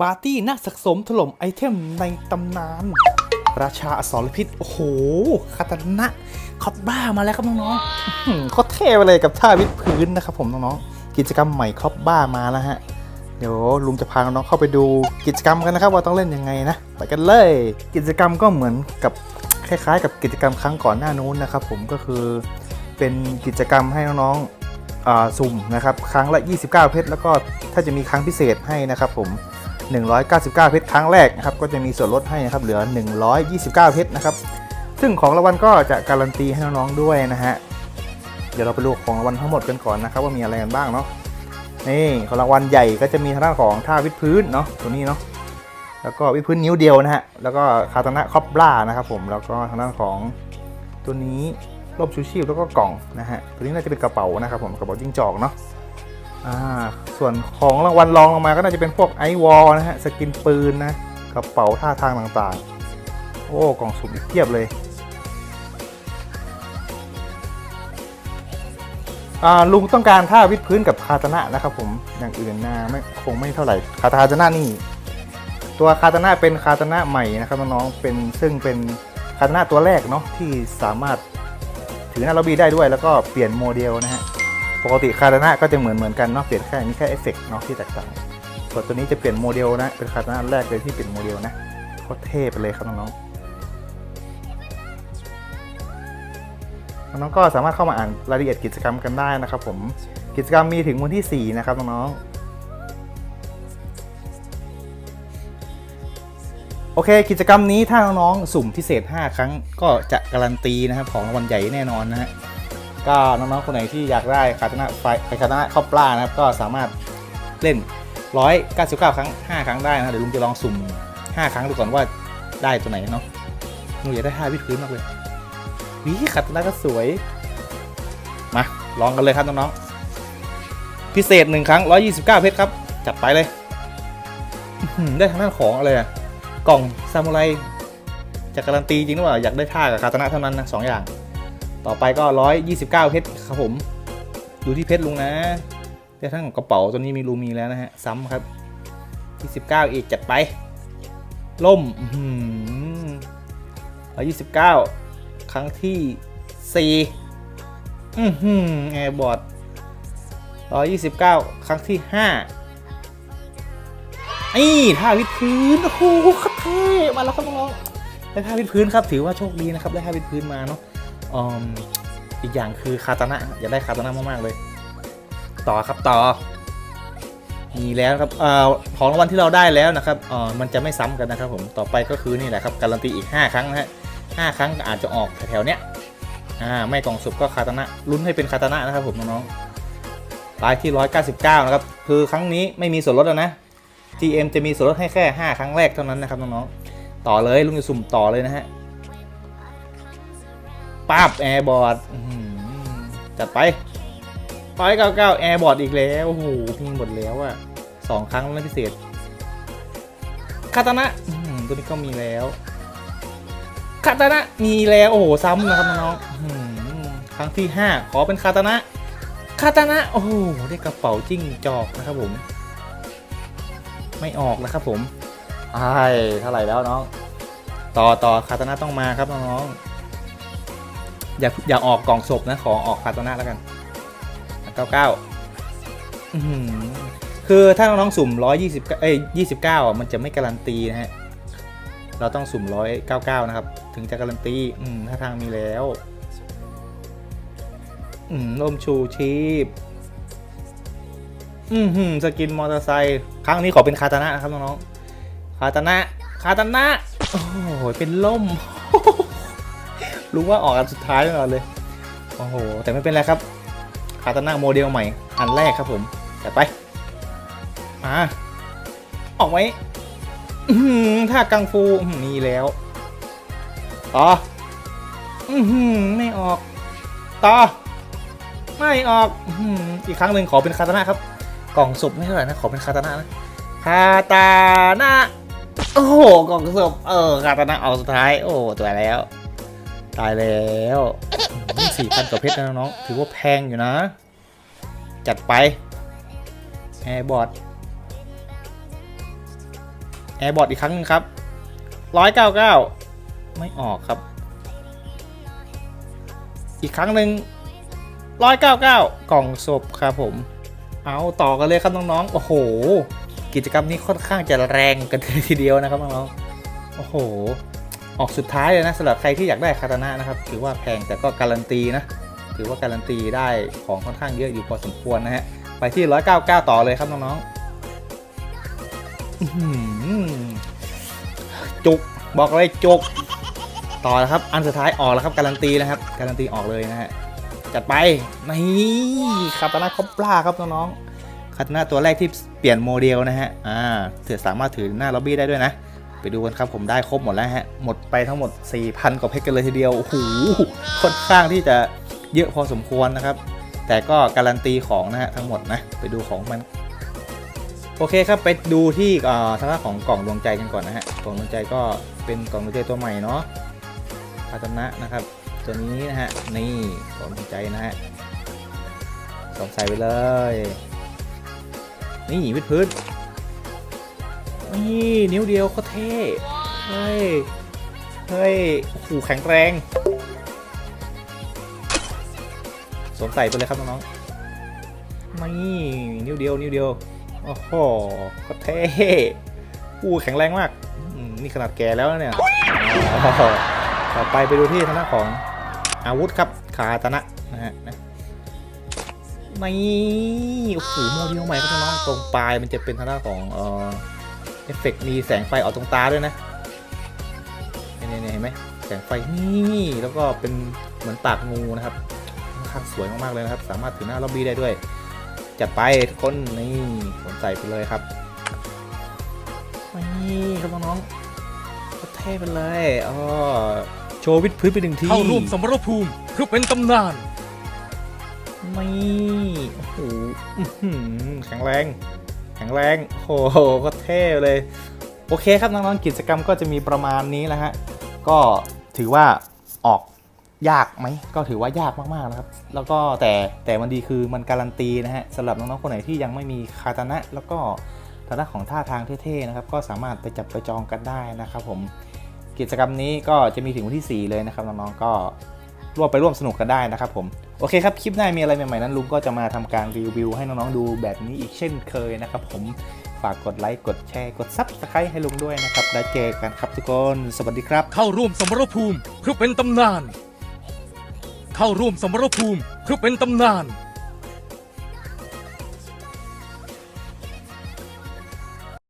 ปาร์ตี้นักสะสมถล่มไอเทมในตำนาน ราชาอสรพิษ โอ้โหคาตานะคอปบ้ามาแล้วครับน้องๆอื้อหือโคตรเท่ไปเลยกับท่าวิดพื้นนะครับผมน้องๆกิจกรรมใหม่คอปบ้ามาแล้วฮะ เดี๋ยวลุงจะพาน้องเข้าไปดูกิจกรรมกันนะครับ ว่าต้องเล่นยังไงนะไปกันเลย กิจกรรมก็เหมือนกับคล้ายๆ กับกิจกรรมครั้งก่อนหน้านู้นนะครับ ผมก็คือเป็นกิจกรรมให้น้องๆอ่าสุ่มนะครับครั้งละ 29 เพชรแล้วก็ถ้าจะมีครั้งพิเศษให้นะครับผม 199 เพชรครั้งแรกนะครับก็จะมีส่วนลดให้นะครับเหลือ 129 เพชรนะครับซึ่งของรางวัลก็จะการันตีให้น้องๆด้วยนะฮะเดี๋ยวเราไปดูของรางวัลทั้งหมดกันก่อนนะครับว่ามีอะไรกันบ้างเนาะนี่ของรางวัลใหญ่ก็จะมีทางด้านของท่าวิดพื้นเนาะตัวนี้เนาะแล้วก็วิดพื้นนิ้วเดียวนะฮะแล้วก็คาตานะคอปบล่านะครับผมแล้วก็ทางด้านของตัวนี้ร่มชูชีพแล้วก็กล่องนะฮะตัวนี้น่าจะเป็นกระเป๋านะครับผมกระเป๋าจิ้งจอกเนาะ ส่วนของรางวัลรองลงมาก็น่าจะเป็นพวกไอวอลนะฮะ สกินปืนนะกระเป๋าท่าทางต่างๆ โอ้ กล่องสุ่มอีกเพียบเลยลุงต้องการท่าวิดพื้นกับคาตานะนะครับผมอย่างอื่นนะไม่คงไม่เท่าไหร่คาตานะนี่ ตัวคาตานะเป็นคาตานะใหม่นะครับน้องๆเป็นซึ่งเป็นคาตานะตัวแรกเนาะที่สามารถถือหน้าล็อบบี้ได้ด้วย แล้วก็เปลี่ยนโมเดลนะฮะ ปกติคาตานะก็จะเหมือนเหมือนกันเนาะเปลี่ยนแค่มีแค่เอฟเฟกต์เนาะที่แตกต่างส่วนตัวนี้จะเปลี่ยนโมเดลนะเป็นคาตานะแรกเลยที่เปลี่ยนโมเดลนะโคตรเท่ไปเลยครับน้องๆน้องๆก็สามารถเข้ามาอ่านรายละเอียดกิจกรรมกันได้นะครับ ผมกิจกรรมมีถึงวันที่ 4 นะครับน้องๆโอเค กิจกรรมนี้ถ้าน้องๆสุ่มพิเศษ 5 ครั้งก็จะการันตีนะครับ ของรางวัลใหญ่แน่นอนนะฮะ ก็น้องๆคนไหนที่อยากได้คาตานะไฟคาตานะข้าวปลานะครับก็สามารถเล่น 199 ครั้ง 5 ครั้งได้นะเดี๋ยวลุงจะลองสุ่ม 5 ครั้งดูก่อนว่าได้ตัวไหนเนาะหนูอยากได้ท่าวิดพื้นมากเลยวิคาตานะก็สวย มาลองกันเลยครับน้องๆพิเศษ 1 ครั้ง 129 เพชรครับ จัดไปเลยได้ทางด้านของอะไรอะกล่องซามูไรจะการันตีจริงหรือเปล่าอยากได้ท่ากับคาตานะเท่านั้นนะสองอย่าง ต่อไปก็ 129 เพชรครับผม ดูที่เพชรลุงนะเดี๋ยวทั้งกระเป๋าตัวนี้มีรูมีแล้วนะฮะ ซ้ำครับ 29 อีกจัดไป ล่มร้อยยี่สิบเก้าครั้งที่สี่อือหือแอร์บอร์ดร้อยยี่สิบเก้าครั้งที่ห้านี่ท่าวิดพื้น โอ้โหครับเท่มาแล้วครับน้องๆได้ท่าวิดพื้นครับ ถือว่าโชคดีนะครับ ได้ท่าวิดพื้นมาเนาะ อมอีกอย่างคือคาตานะอยากได้คาตานะมากๆเลย ต่อครับต่อมีแล้วครับเอ่อของรางวัลที่เราได้แล้วนะครับเอ่อมันจะไม่ซ้ำกันนะครับผมต่อไปก็คือนี่แหละครับการันตีอีก 5 ครั้งนะฮะห้าครั้งอาจจะออกแถวๆเนี้ยอ่าไม่กล่องสุบก็คาตานะลุ้นให้เป็นคาตานะนะครับผมน้องๆรายที่ 199 นะครับ คือครั้งนี้ไม่มีส่วนลดแล้วนะ GM จะมีส่วนลดให้แค่ 5 ครั้งแรกเท่านั้นนะครับน้องๆต่อเลยลุงจะสุ่มต่อเลยนะฮะ ป้าบแอร์บอร์ดจัดไปร้อยเก้าเก้าแอร์บอร์ดอีกแล้ว โอ้โหมีหมดแล้วอะสองครั้งแล้วพิเศษคาตานะอื้อหือตัวนี้ก็มีแล้วคาตานะมีแล้วโอ้โหซ้ำนะครับน้องๆอื้อหือครั้งที่ห้าขอเป็นคาตานะคาตานะโอ้โหได้กระเป๋าจิ้งจอกนะครับผม ไม่ออกนะครับผมไอ้ายเท่าไหร่แล้วน้อง ต่อต่อคาตานะต้องมาครับน้องๆ อย่าอย่าออกกล่องศพนะ ขอออกคาตานะแล้วกันเก้าเก้าคือถ้าน้องๆสุ่มร้อยยี่สิบเอ้ยยี่สิบเก้าอะมันจะไม่การันตีนะฮะ เราต้องสุ่มร้อยเก้าเก้านะครับ ถึงจะการันตี อืมถ้าทางมีแล้ว อืมร่มชูชีพอืมหืมสกินมอเตอร์ไซค์ครั้งนี้ขอเป็นคาตานะนะครับน้องๆคาตานะคาตานะโอ้โหเป็นล่ม รู้ว่าออกอันสุดท้ายแน่นอนเลย โอ้โห แต่ไม่เป็นไรครับคาตาน่าโมเดลใหม่ อันแรกครับผมจัดไป มา ออกไว้อื้อหือถ้ากังฟูมีแล้ว ต่ออไม่ออก ต่อ ไม่ออก อีกครั้งหนึ่งขอเป็นคาตาน่าครับ กล่องศพไม่เท่าไหร่นะ ขอเป็นคาตาน่านะคาตาน่าโอ้โหกล่องศพเออคาตาน่าออกสุดท้าย โอ้ตัวแล้ว ตายแล้วสี่พันกว่าเพชรนะน้องๆถือว่าแพงอยู่นะ จัดไปแอร์บอร์ดแอร์บอทอีกครั้งหนึงครับร้อยเก้าเก้าไม่ออกครับ อีกครั้งหนึ่งร้อยเก้าเก้ากล่องศพครับผม เอาต่อกันเลยครับน้องๆ โอ้โห กิจกรรมนี้ค่อนข้างจะแรงกันเลยทีเดียวนะครับน้องๆ โอ้โห ออกสุดท้ายเลยนะสำหรับใครที่อยากได้คาตานะนะครับถือว่าแพงแต่ก็การันตีนะถือว่าการันตีได้ของค่อนข้างเยอะอยู่พอสมควรนะฮะไปที่ 199 ต่อเลยครับน้องๆจุกบอกเลยจุกต่อแล้วครับอันสุดท้ายออกแล้วครับการันตีนะครับการันตีออกเลยนะฮะจัดไปนี่คาตานะคอปปลาครับน้องๆคาตานะตัวแรกที่เปลี่ยนโมเดลนะฮะอ่าเถือสามารถถือหน้าล็อบบี้ได้ด้วยนะ ไปดูกันครับผมได้ครบหมดแล้วฮะ หมดไปทั้งหมด 4,000 กว่าเพชรกันเลยทีเดียว โอ้โห ค่อนข้างที่จะเยอะพอสมควรนะครับ แต่ก็การันตีของนะฮะทั้งหมดนะ ไปดูของมัน โอเคครับไปดูที่อ่อทางด้านของกล่องดวงใจกันก่อนนะฮะ กล่องดวงใจก็เป็นกล่องดวงใจตัวใหม่เนาะคาตานะนะครับ ตัวนี้นะฮะ นี่กล่องดวงใจนะฮะสองใส่ไปเลย นี่วิดพื้น นี่นิ้วเดียวก็เท่เฮ้ยเฮ้ยโอ้แข็งแรงสวมใส่ไปเลยครับน้องๆนี่นิ้วเดียวนิ้วเดียวโอ้โหก็เท่อู้แข็งแรงมากนี่ขนาดแก่แล้วเนี่ยอ๋อต่อไปไปดูที่ทางด้านของอาวุธครับคาตานะนะฮะนี่โอ้โหโมเดลใหม่ครับน้องตรงปลายมันจะเป็นทางด้านของเอ่อ เอฟเฟกต์มีแสงไฟออกตรงตาด้วยนะเนี่ยเนี่ยเห็นไหมแสงไฟนี่แล้วก็เป็นเหมือนปากงูนะครับค่อนข้างสวยมากๆเลยนะครับ สามารถถือหน้าล็อบบี้ได้ด้วย จัดไปทุกคนนี่สนใจไปเลยครับนี่ครับน้องๆก็เท่ไปเลยอ๋อโชว์วิดพื้นไปหนึ่งทีเข้าร่วมสมรภูมิเพื่อเป็นตำนานนี่โอ้โหอื้อหือแข็งแรง แข็งแรงโอ้โหก็เท่เลย โอเคครับน้องๆกิจกรรมก็จะมีประมาณนี้แหละฮะ ก็ถือว่าออกยากไหมก็ถือว่ายากมากๆนะครับ แล้วก็แต่แต่มันดีคือมันการันตีนะฮะสำหรับน้องๆคนไหนที่ยังไม่มีคาตานะแล้วก็ทางด้านของท่าทางเท่ๆนะครับ ก็สามารถไปจับไปจองกันได้นะครับผมกิจกรรมนี้ก็จะมีถึงวันที่ 4 เลยนะครับน้องๆก็ ร่วมไปร่วมสนุกกันได้นะครับผมโอเคครับคลิปหน้ามีอะไรใหม่ๆนั้นลุงก็จะมาทำการรีวิว ให้น้องๆดูแบบนี้อีกเช่นเคยนะครับผมฝากกดไลค์กดแชร์กดซับสไครต์ให้ลุงด้วยนะครับแล้วเจอกันครับทุกคนสวัสดีครับ เข้าร่วมสมรภูมิเพื่อเป็นตำนาน เข้าร่วมสมรภูมิเพื่อเป็นตำนาน